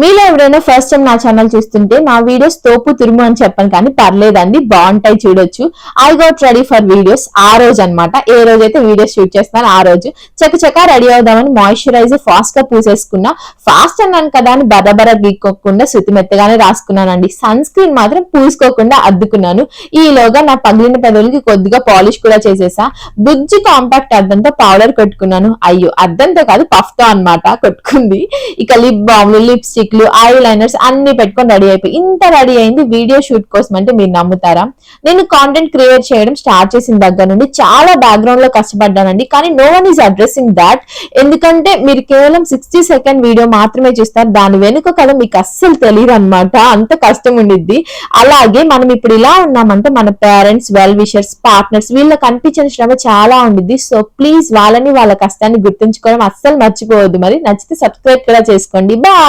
మీలో ఎవరైనా first time నా ఛానల్ చూస్తుంటే నా వీడియోస్ తోపు తిరుము అని చెప్పను కానీ పర్లేదండి బాగుంటాయి చూడొచ్చు. I got ready for videos ఆ రోజు అన్నమాట. ఏ రోజు అయితే వీడియోస్ షూట్ చేస్తాను ఆ రోజు. చకచకా రెడీ అవుదామని మాయిశ్చరైజర్ ఫాస్ట్గా పూసేసుకున్నా. ఫాస్ట్ అన్నాను కదా అని బరబర గీక్కోకుండా శృతి మెత్తగానే రాసుకున్నానండి. సన్ స్క్రీన్ మాత్రం పూసుకోకుండా అద్దుకున్నాను. ఈలోగా నా పగిలిన పెదవులకి కొద్దిగా పాలిష్ కూడా చేసేసా. బుజ్జి కాంపాక్ట్ అద్దంతో పౌడర్ కొట్టుకున్నాను. అయ్యో అద్దంతో కాదు పఫ్తో అనమాట అన్నమాట కొట్టుకుంది. ఇక లిప్ బామ్లు లిప్స్టిక్లు ఐ లైనర్స్ అన్ని పెట్టుకొని రెడీ అయిపోయి ఇంత రెడీ అయింది వీడియో షూట్ కోసం అంటే మీరు నమ్ముతారా? నేను కాంటెంట్ క్రియేట్ చేయడం స్టార్ట్ చేసిన దగ్గర నుండి చాలా బ్యాక్గ్రౌండ్లో కష్టపడ్డానండి. కానీ no one is addressing that ఎందుకంటే మీరు కేవలం సిక్స్టీ సెకండ్ వీడియో మాత్రమే చూస్తారు. దాని వెనుక కథ మీకు అస్సలు తెలియదు అనమాట అంత కష్టం ఉండిద్ది. అలాగే మనం ఇప్పుడు ఇలా ఉన్నామంటే మన పేరెంట్స్ వెల్ విషర్స్ పార్ట్నర్స్ వీళ్ళకి కనిపించిన శ్రమ చాలా ఉండిద్ది. సో ప్లీజ్ వాళ్ళని వాళ్ళ కష్టాన్ని గుర్తుంచుకోవడం అస్సలు మర్చిపోవద్దు. మరి నచ్చితే సబ్స్క్రైబ్ కూడా చేసుకోండి. బాయ్